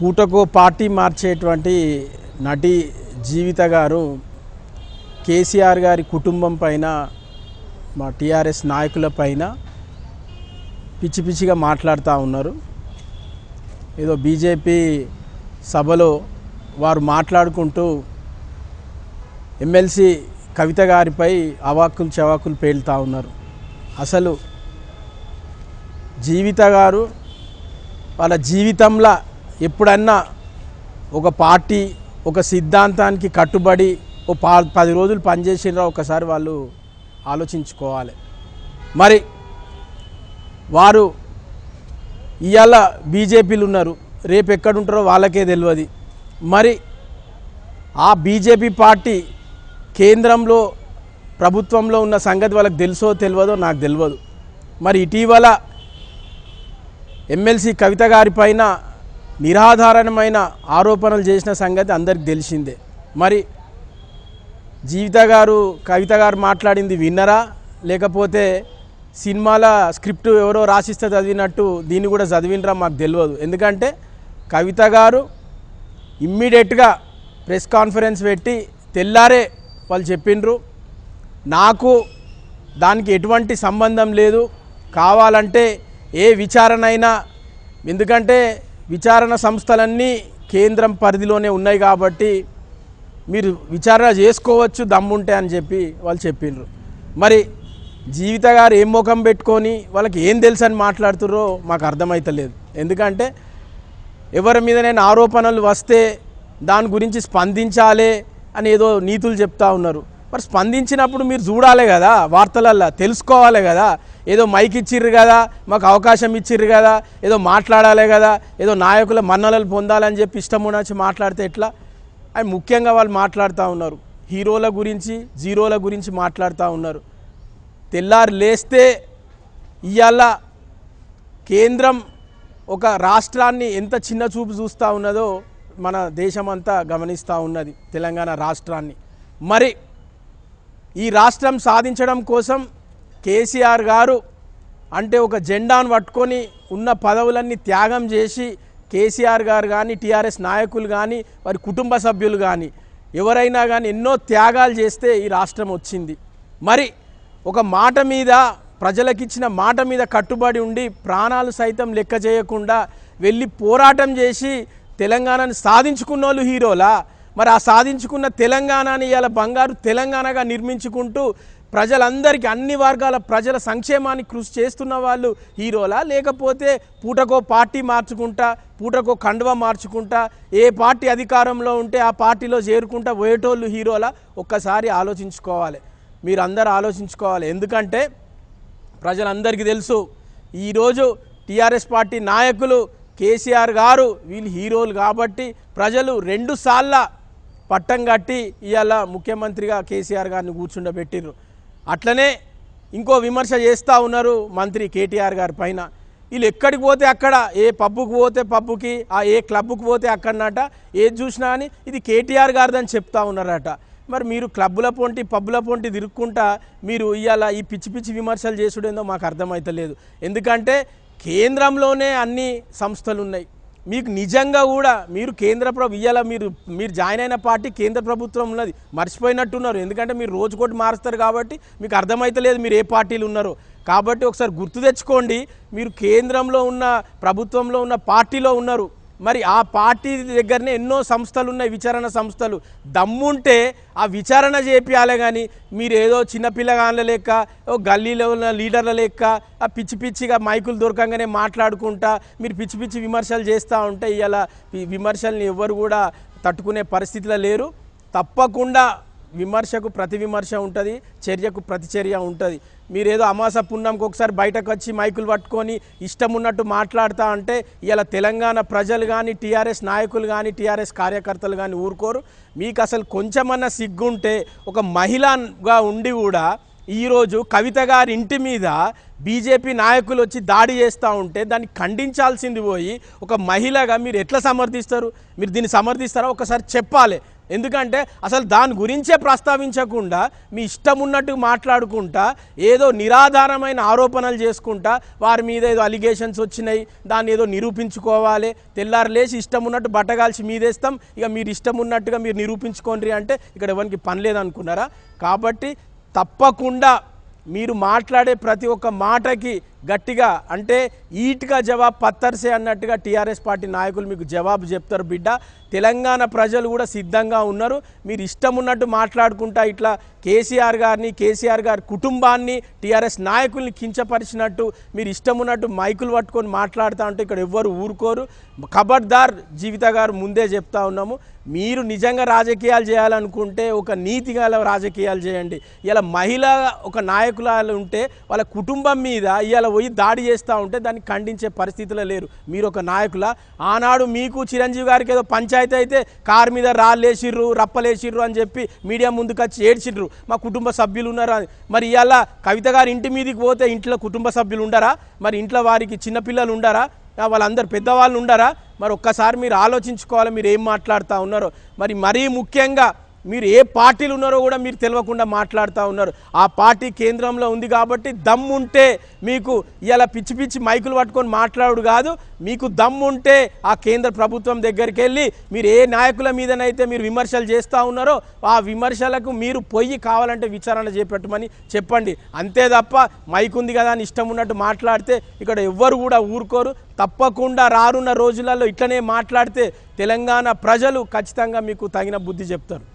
పూటకో party మార్చేటువంటి నటి జీవిత గారు కేసీఆర్ గారి కుటుంబం పైన మా టీఆర్ఎస్ నాయకుల పైన పిచ్చి పిచ్చిగా మాట్లాడుతూ ఉన్నారు. ఏదో బీజేపీ సభలో వారు మాట్లాడుకుంటూ ఎమ్మెల్సీ కవిత గారిపై అవాక్కులు చవాకులు పేలుతూ ఉన్నారు. అసలు జీవిత గారు వాళ్ళ జీవితంలో ఎప్పుడన్నా ఒక పార్టీ ఒక సిద్ధాంతానికి కట్టుబడి ఓ పా పది రోజులు పనిచేసినరా ఒకసారి వాళ్ళు ఆలోచించుకోవాలి. మరి వారు ఇవాళ బీజేపీలు ఉన్నారు. రేపు ఎక్కడుంటారో వాళ్ళకే తెలియదు మరి ఆ బీజేపీ పార్టీ కేంద్రంలో ప్రభుత్వంలో ఉన్న సంగతి వాళ్ళకి తెలుసో తెలియదో నాకు తెలియదు మరి ఇటీవల ఎమ్మెల్సీ కవిత గారి పైన నిరాధారణమైన ఆరోపణలు చేసిన సంగతి అందరికి తెలిసిందే. మరి జీవిత గారు కవిత గారు మాట్లాడింది విన్నరా? లేకపోతే సినిమాల స్క్రిప్ట్ ఎవరో రాసిస్తే చదివినట్టు దీన్ని కూడా చదివినరా? మాకు తెలియదు. ఎందుకంటే కవిత గారు ఇమ్మీడియట్గా ప్రెస్ కాన్ఫరెన్స్ పెట్టి తెల్లారే వాళ్ళు చెప్పిండ్రు. నాకు దానికి ఎటువంటి సంబంధం లేదు. కావాలంటే ఏ విచారణ అయినా ఎందుకంటే విచారణ సంస్థలన్నీ కేంద్రం పరిధిలోనే ఉన్నాయి కాబట్టి మీరు విచారణ చేసుకోవచ్చు దమ్ముంటే అని చెప్పి వాళ్ళు చెప్పిండ్రు మరి జీవిత గారు ఏం ముఖం పెట్టుకొని వాళ్ళకి ఏం తెలుసు అని మాట్లాడుతుర్రో మాకు అర్థమవుతలేదు ఎందుకంటే ఎవరి మీద నేను ఆరోపణలు వస్తే దాని గురించి స్పందించాలి అని ఏదో నీతులు చెప్తా ఉన్నారు. మరి స్పందించినప్పుడు మీరు చూడాలి కదా వార్తలల్లో తెలుసుకోవాలి కదా ఏదో మైక్ ఇచ్చిర్రు కదా మాకు అవకాశం ఇచ్చిర్రు కదా ఏదో మాట్లాడాలి కదా ఏదో నాయకుల మన్ననలు పొందాలని చెప్పి ఇష్టం మాట్లాడితే ఎట్లా? అని ముఖ్యంగా వాళ్ళు మాట్లాడుతూ ఉన్నారు. హీరోల గురించి జీరోల గురించి మాట్లాడుతూ ఉన్నారు. తెల్లారి లేస్తే ఇవాళ కేంద్రం ఒక రాష్ట్రాన్ని ఎంత చిన్న చూపు చూస్తూ ఉన్నదో మన దేశమంతా గమనిస్తూ ఉన్నది తెలంగాణ రాష్ట్రాన్ని. మరి ఈ రాష్ట్రం సాధించడం కోసం కేసీఆర్ గారు అంటే ఒక జెండాను పట్టుకొని ఉన్న పదవులన్నీ త్యాగం చేసి కేసీఆర్ గారు కానీ టీఆర్ఎస్ నాయకులు కానీ వారి కుటుంబ సభ్యులు కానీ ఎవరైనా కానీ ఎన్నో త్యాగాలు చేస్తే ఈ రాష్ట్రం వచ్చింది. మరి ఒక మాట మీద ప్రజలకిచ్చిన మాట మీద కట్టుబడి ఉండి ప్రాణాలు సైతం లెక్క చేయకుండా వెళ్ళి పోరాటం చేసి తెలంగాణను సాధించుకున్న వాళ్ళు హీరోలా మరి ఆ సాధించుకున్న తెలంగాణని ఇవాళ బంగారు తెలంగాణగా నిర్మించుకుంటూ ప్రజలందరికీ అన్ని వర్గాల ప్రజల సంక్షేమానికి కృషి చేస్తున్న వాళ్ళు హీరోలా? లేకపోతే పూటకో పార్టీ మార్చుకుంటా పూటకో కండువ మార్చుకుంటా ఏ పార్టీ అధికారంలో ఉంటే ఆ పార్టీలో చేరుకుంటా పోయేటోళ్ళు హీరోలా? ఒక్కసారి ఆలోచించుకోవాలి. మీరు అందరూ ఆలోచించుకోవాలి. ఎందుకంటే ప్రజలందరికీ తెలుసు ఈరోజు టీఆర్ఎస్ పార్టీ నాయకులు కేసీఆర్ గారు వీళ్ళు హీరోలు కాబట్టి ప్రజలు రెండు సార్ల పట్టం కట్టి ఇవాళ ముఖ్యమంత్రిగా కేసీఆర్ గారిని కూర్చుండబెట్టిర్రు. అట్లనే ఇంకో విమర్శ చేస్తూ ఉన్నారు మంత్రి కేటీఆర్ గారి పైన. వీళ్ళు ఎక్కడికి పోతే అక్కడ ఏ పబ్బుకు పోతే పబ్బుకి ఆ ఏ క్లబ్కు పోతే అక్కడనట ఏది చూసినా అని ఇది కేటీఆర్ గారిదని చెప్తా ఉన్నారట. మరి మీరు క్లబ్బుల పొంటి పబ్బుల పొంటి తిరుక్కుంటా మీరు ఇవాళ ఈ పిచ్చి పిచ్చి విమర్శలు చేసుడేందో మాకు అర్థమవుతలేదు ఎందుకంటే కేంద్రంలోనే అన్ని సంస్థలు ఉన్నాయి మీకు నిజంగా కూడా మీరు కేంద్ర ప్రభు ఇవాళ మీరు మీరు జాయిన్ అయిన పార్టీ కేంద్ర ప్రభుత్వం ఉన్నది. మర్చిపోయినట్టున్నారు. ఎందుకంటే మీరు రోజుకోటి మారుస్తారు కాబట్టి మీకు అర్థమైతలేదు మీరు ఏ పార్టీలు ఉన్నారో. కాబట్టి ఒకసారి గుర్తు తెచ్చుకోండి. మీరు కేంద్రంలో ఉన్న ప్రభుత్వంలో ఉన్న పార్టీలో ఉన్నారు. మరి ఆ పార్టీ దగ్గరనే ఎన్నో సంస్థలు ఉన్నాయి విచారణ సంస్థలు. దమ్ముంటే ఆ విచారణ చేపియాలి కానీ మీరు ఏదో చిన్నపిల్లగాళ్ళ లెక్క ఓ గల్లీలో ఉన్న లీడర్ల లెక్క ఆ పిచ్చి పిచ్చిగా మైకులు దొరకంగానే మాట్లాడుకుంటా మీరు పిచ్చి పిచ్చి విమర్శలు చేస్తూ ఉంటే ఇలా విమర్శల్ని ఎవ్వరు కూడా తట్టుకునే పరిస్థితిలో లేరు. తప్పకుండా విమర్శకు ప్రతి విమర్శ ఉంటుంది చర్యకు ప్రతిచర్య ఉంటుంది. మీరేదో అమాస పుణ్యంకి ఒకసారి బయటకు వచ్చి మైకులు పట్టుకొని ఇష్టం ఉన్నట్టు మాట్లాడుతూ అంటే ఇలా తెలంగాణ ప్రజలు కానీ టీఆర్ఎస్ నాయకులు కానీ టీఆర్ఎస్ కార్యకర్తలు కానీ ఊరుకోరు. మీకు అసలు కొంచెమన్నా సిగ్గుంటే ఒక మహిళగా ఉండి కూడా ఈరోజు కవిత గారి ఇంటి మీద బీజేపీ నాయకులు వచ్చి దాడి చేస్తూ ఉంటే దాన్ని ఖండించాల్సింది పోయి ఒక మహిళగా మీరు ఎట్లా సమర్థిస్తారు? మీరు దీన్ని సమర్థిస్తారో? ఒకసారి చెప్పాలి. ఎందుకంటే అసలు దాని గురించే ప్రస్తావించకుండా మీ ఇష్టం ఉన్నట్టు మాట్లాడుకుంటా ఏదో నిరాధారమైన ఆరోపణలు చేసుకుంటా వారి మీద ఏదో అలిగేషన్స్ వచ్చినాయి దాన్ని ఏదో నిరూపించుకోవాలి తెల్లారు లేచి ఇష్టం ఉన్నట్టు బట్టగాల్చి మీదేస్తాం ఇక మీరు ఇష్టం ఉన్నట్టుగా మీరు నిరూపించుకోండి అంటే ఇక్కడ ఎవరికి పని లేదనుకున్నారా? కాబట్టి తప్పకుండా మీరు మాట్లాడే ప్రతి ఒక్క మాటకి గట్టిగా అంటే ఈట్గా జవాబు పత్తర్సే అన్నట్టుగా టీఆర్ఎస్ పార్టీ నాయకులు మీకు జవాబు చెప్తారు బిడ్డ. తెలంగాణ ప్రజలు కూడా సిద్ధంగా ఉన్నారు. మీరు ఇష్టం ఉన్నట్టు మాట్లాడుకుంటా ఇట్లా కేసీఆర్ గారిని కేసీఆర్ గారి కుటుంబాన్ని టీఆర్ఎస్ నాయకుల్ని కించపరిచినట్టు మీరు ఇష్టం ఉన్నట్టు మైకులు పట్టుకొని మాట్లాడుతూ ఉంటే ఇక్కడ ఎవ్వరు ఊరుకోరు. ఖబర్దార్ జీవిత గారు ముందే చెప్తా ఉన్నాము. మీరు నిజంగా రాజకీయాలు చేయాలనుకుంటే ఒక నీతి గల రాజకీయాలు చేయండి. ఇలా మహిళ ఒక నాయకురాలు ఉంటే వాళ్ళ కుటుంబం మీద ఇవాళ పోయి దాడి చేస్తూ ఉంటే దాన్ని ఖండించే పరిస్థితిలో లేరు. మీరు ఒక నాయకుల? ఆనాడు మీకు చిరంజీవి గారికి ఏదో పంచాయతీ అయితే కారు మీద రాళ్ళేసిర్రు రప్పలేసిర్రు అని చెప్పి మీడియా ముందుకు వచ్చి ఏడ్చిర్రు. మా కుటుంబ సభ్యులు ఉన్నారు అని మరి ఇవాళ కవిత గారి ఇంటి మీదకి పోతే ఇంట్లో కుటుంబ సభ్యులు ఉండరా? మరి ఇంట్లో వారికి చిన్నపిల్లలు ఉండరా? వాళ్ళందరూ పెద్దవాళ్ళు ఉండరా? మరి ఒక్కసారి మీరు ఆలోచించుకోవాలి మీరు ఏం మాట్లాడుతూ ఉన్నారో. మరి మరీ ముఖ్యంగా మీరు ఏ పార్టీలు ఉన్నారో కూడా మీరు తెలియకుండా మాట్లాడుతూ ఉన్నారు. ఆ పార్టీ కేంద్రంలో ఉంది కాబట్టి దమ్ముంటే మీకు ఇలా పిచ్చి పిచ్చి మైకులు పట్టుకొని మాట్లాడు కాదు. మీకు దమ్ముంటే ఆ కేంద్ర ప్రభుత్వం దగ్గరికి వెళ్ళి మీరు ఏ నాయకుల మీదనైతే మీరు విమర్శలు చేస్తూ ఉన్నారో ఆ విమర్శలకు మీరు పొయ్యి కావాలంటే విచారణ చేపెట్టమని చెప్పండి. అంతే తప్ప మైక్ ఉంది కదా అని ఇష్టం ఉన్నట్టు మాట్లాడితే ఇక్కడ ఎవ్వరు కూడా ఊరుకోరు. తప్పకుండా రానున్న రోజులలో ఇట్లనే మాట్లాడితే తెలంగాణ ప్రజలు ఖచ్చితంగా మీకు తగిన బుద్ధి చెప్తారు.